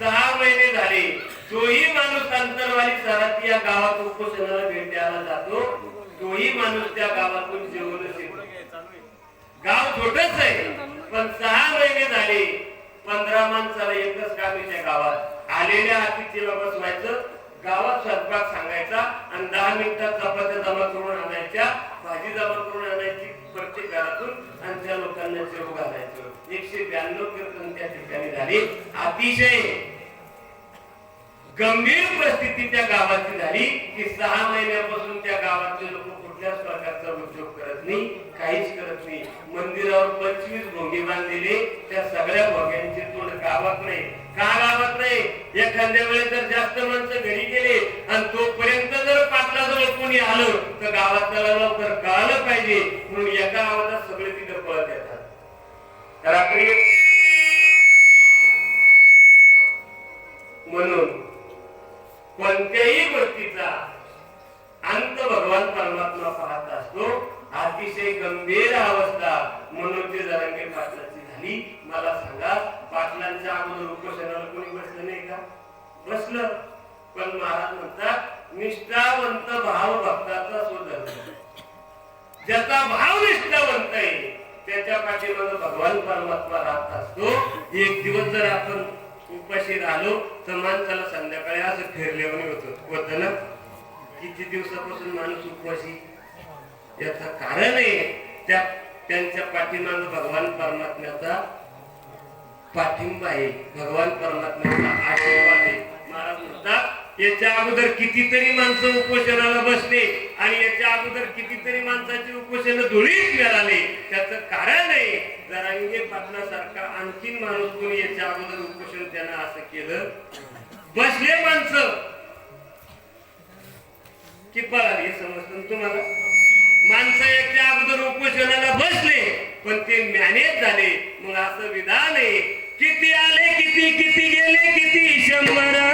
सहा महिने झाले. तोही माणूस अंतरवाली शहरात या गावात उपोषणाला भेट द्यायला जातो. तोही माणूस त्या गावातून जेवणच येतो गाव छोटच आहे पण सहा महिने झाले. पंधरा माणसाला एकच काम त्या गावात. आलेल्या अतिथीला बसवायचं गावात स्वयंपाक सांगायचा आणि दहा मिनिटात चपात्या जमा करून आणायच्या भाजी जमा करून आणायची प्रत्येक घरातून आणि त्या लोकांना जेव घालायचं. एकशे ब्याण्णव कीर्तन त्या ठिकाणी. झाले. अतिशय गंभीर परिस्थिती त्या गावाची झाली की सहा महिन्यापासून त्या गावातले लोक कुठल्याच प्रकारचा उद्योग करत नाही काहीच करत नाही. मंदिरावर पंचवीस भोंगे बांधलेले त्या सगळ्या भोग्यांचे तोंड गावात नाही. का गावात नाही? एखाद्या वेळेस जर जास्त माणसं घरी गेले आणि तोपर्यंत जर पाटलाजवळ कोणी आलं तर गावात त्याला लवकर कळालं पाहिजे. म्हणून एका गावात सगळे तिथं पळत येतात. रात्री पाटलांच्या अगोदर उपोषणाला कोणी बसलं नाही का? बसलं. पण महाराज म्हणतात निष्ठावंत भाव भक्ताचा सुधर्म ज्याचा भाव निष्ठावंत आहे त्याच्या पाठीमागे भगवान परमात्मा राहत असतो. एक दिवस जर आपण उपाशी राहिलो तर माणसाला संध्याकाळी असं फिरल्यावर होत. होत ना? किती दिवसापासून माणूस उपवासी याचं कारण आहे त्या त्यांच्या पाठीमागं भगवान परमात्म्याचा पाठिंबा आहे. भगवान परमात्म्याचा आशीर्वाद आहे. महाराज म्हणतात याच्या अगोदर कितीतरी माणसं उपोषणाला बसले आणि याच्या अगोदर कितीतरी माणसाची उपोषण धुळीत मिळाले. त्याच कारण आहे जरांगे पाटलासारखा आणखीन माणूस कोणी याच्या अगोदर उपोषण त्यानं असं केलं? बसले माणसं. कि पळाली हे समजतं तुम्हाला? माणसं याच्या अगोदर उपोषणाला बसले पण ते मॅनेज झाले. मग असं विधान आहे किती आले किती किती गेले किती शंभर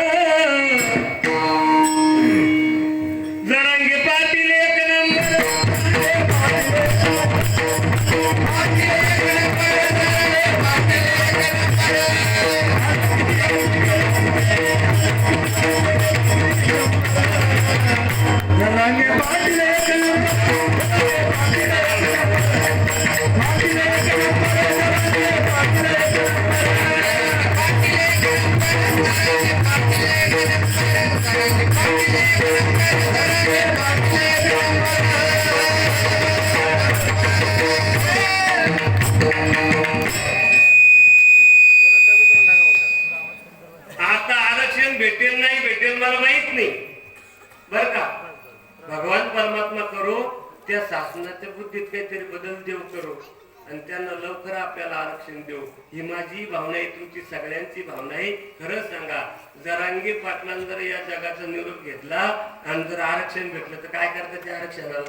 आपल्याला आरक्षण देऊ. ही माझी भावना आहे तुमची सगळ्यांची भावना आहे. खरं सांगा जरांगी पाटलांनी जर या जगाचा निरोप घेतला आणि जर आरक्षण भेटलं तर काय करतात त्या आरक्षणाला?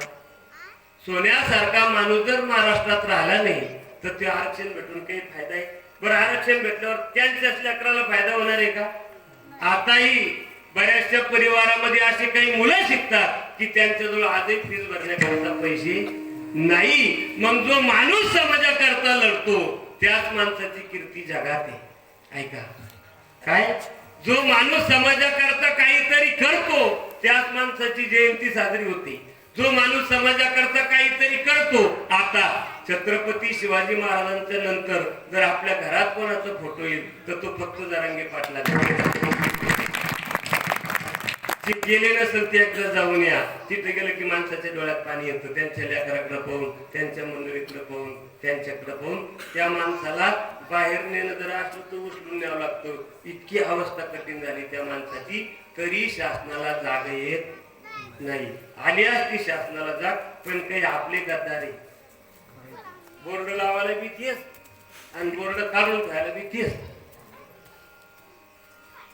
सोन्यासारखा माणूस जर महाराष्ट्रात राहिला नाही तर ते आरक्षण भेटून काही फायदा आहे? बरं आरक्षण भेटल्यावर त्यांच्याच लेकराला फायदा होणार आहे का? आताही बऱ्याचशा परिवारामध्ये अशी काही मुलं शिकतात की त्यांच्याजवळ आजही फीस भरण्याकरता पैसे नाही मग जो माणूस समाजाकरता लढतो त्याच माणसाची कीर्ती जगात. आहे ऐका. काय? जो माणूस समाजाकरता काहीतरी करतो त्याच माणसाची जयंती साजरी होते. जो माणूस समाजाकरता काहीतरी करतो आता छत्रपती शिवाजी महाराजांच्या नंतर जर आपल्या घरात कोणाचा फोटो येईल तर तो फक्त जरांगे पाटला जे गेले नसेल ते एकदा जाऊन या. तिथे गेलं की माणसाच्या डोळ्यात पाणी येतं. त्यांच्या लेकराकडे पाहून त्यांच्या मंदिरीकडे पाहून त्यांच्याकडे पाहून त्या माणसाला बाहेर नेणं जर असलं तर उचलून न्यावं लागतं. इतकी अवस्था कठीण झाली त्या माणसाची तरी शासनाला जागा येत नाही. आली असती शासनाला जाग पण काही आपले गद्दारे बोर्ड लावायला बी तेच. आणि बोर्ड काढून खायला बी तेच.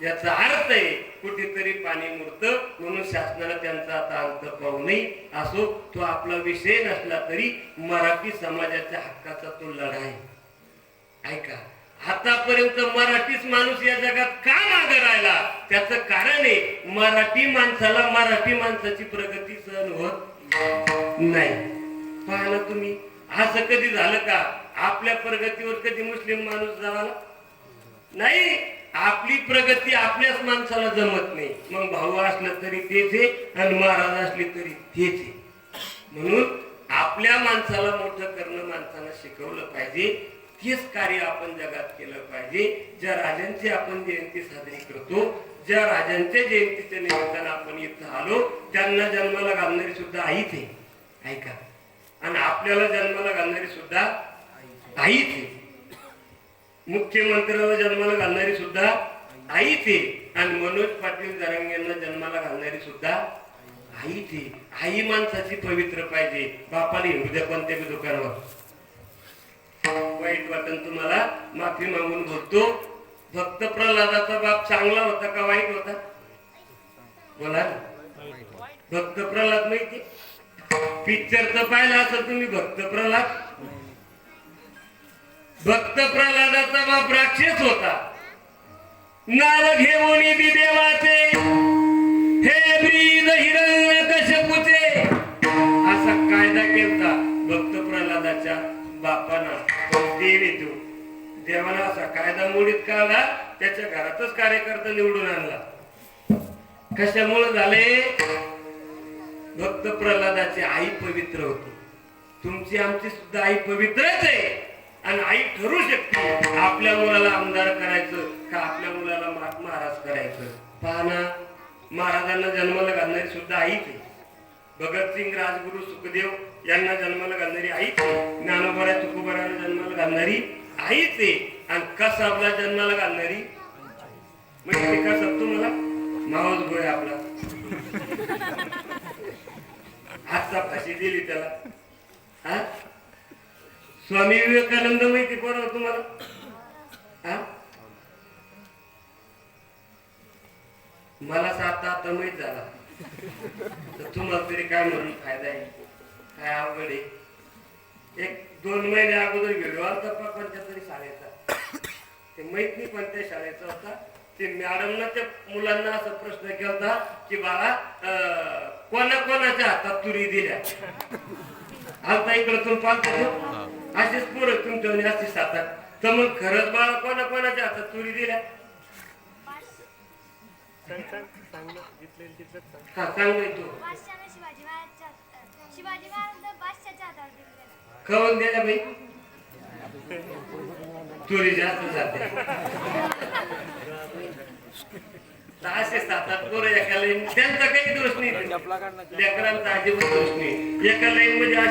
याचा अर्थ आहे कुठेतरी पाणी मुरत म्हणून शासनाला त्यांचा आता अंत पाहू नये. असो तो आपला विषय नसला तरी मराठी समाजाच्या हक्काचा तो लढा आहे ऐका आतापर्यंत मराठीच माणूस या जगात का मागे राहिला? त्याच कारण आहे मराठी माणसाला मराठी माणसाची प्रगती सहन होत नाही. पहा तुम्ही? असं कधी झालं का? आपल्या प्रगतीवर कधी मुस्लिम माणूस झाला नाही. आपली प्रगती आपल्याच माणसाला जमत नाही. मग भाऊ असलं तरी तेच आहे आणि महाराज असले तरी तेच आहे. म्हणून आपल्या माणसाला मोठं करणं माणसाला शिकवलं पाहिजे. तेच कार्य आपण जगात केलं पाहिजे. ज्या राजांची आपण जयंती साजरी करतो ज्या राजांच्या जयंतीच्या निमित्तानं आपण इथं आलो त्यांना जन्माला घालणारी सुद्धा आईच आहे. ऐका आणि आपल्याला जन्माला घालणारी सुद्धा आईच आहे. मुख्यमंत्र्याला जन्माला घालणारी सुद्धा आई ते. आणि मनोज पाटील जरांगेंना जन्माला घालणारी सुद्धा आई ते. आई माणसाची पवित्र पाहिजे. बापाने हृदय द्या कोणत्या बी दुकानावर. वाईट वाटन तुम्हाला माफी मागून बोलतो. फक्त प्रल्हादाचा बाप चांगला होता का वाईट होता? बोला भक्त प्रल्हाद माहिती पिक्चर तर पाहिला असं तुम्ही भक्त प्रल्हाद. भक्त प्रल्हादाचा बाप राक्षस होता. नाव घेऊन देवाचे. हे ब्रीद हिरण्य कशपुचे. असा कायदा केलता भक्त प्रल्हादाच्या बापाना. तो देव येतो देवाला असा कायदा मोडीत काढला त्याच्या घरातच कार्यकर्ता निवडून आणला. कशामुळे झाले? भक्त प्रल्हादाची आई पवित्र होती. तुमची आमची सुद्धा आई पवित्रच आहे. आणि आई ठरू शकते. आपल्या मुलाला आमदार करायचं का आपल्या मुलाला महाराज करायचं? पाहना महाराजांना जन्माला घालणारी सुद्धा आईच आहे. भगतसिंग राजगुरु सुखदेव यांना जन्माला घालणारी आईच आहे. ज्ञानोबरा तुकोबराला जन्माला घालणारी आईच आहे. आणि कसाबला जन्माला घालणारी म्हणजे ते कसब तुम्हाला मावस गोय आपला. आजचा फाशी दिली त्याला. हा? स्वामी विवेकानंद माहिती कोण तुम्हाला. मला सात आता माहीत झाला. तर तुम्हाला तरी काय म्हणून फायदा आहे? काय अवघड आहे? एक दोन महिने अगोदर व्हिडिओ आलता कोणत्या तरी शाळेचा. ते माहीत नाही कोणत्या शाळेचा होता. ते मॅडमना त्या मुलांना असा प्रश्न केला की बाळा अं, कोणा कोणाच्या हातात तुरी दिल्या? आता इकडं तुम्ही पालतो असेच पोरं तुमच्या असे सातात तर मग खरंच बाळा कोणा कोणाच्या हातात तुरी दिल्या? हा सांग तू. बादशाने शिवाजी महाराजच्या शिवाजी महाराज बादशाच्या हातात दिलेला कवन द्यायला बाई. तुरी जास्त जाते तर असे सात आठ पोरं एका लाईन. त्यांचा काही दोष नाही. लेकरांचा अजिबात दोष नाही. एका लाईन मध्ये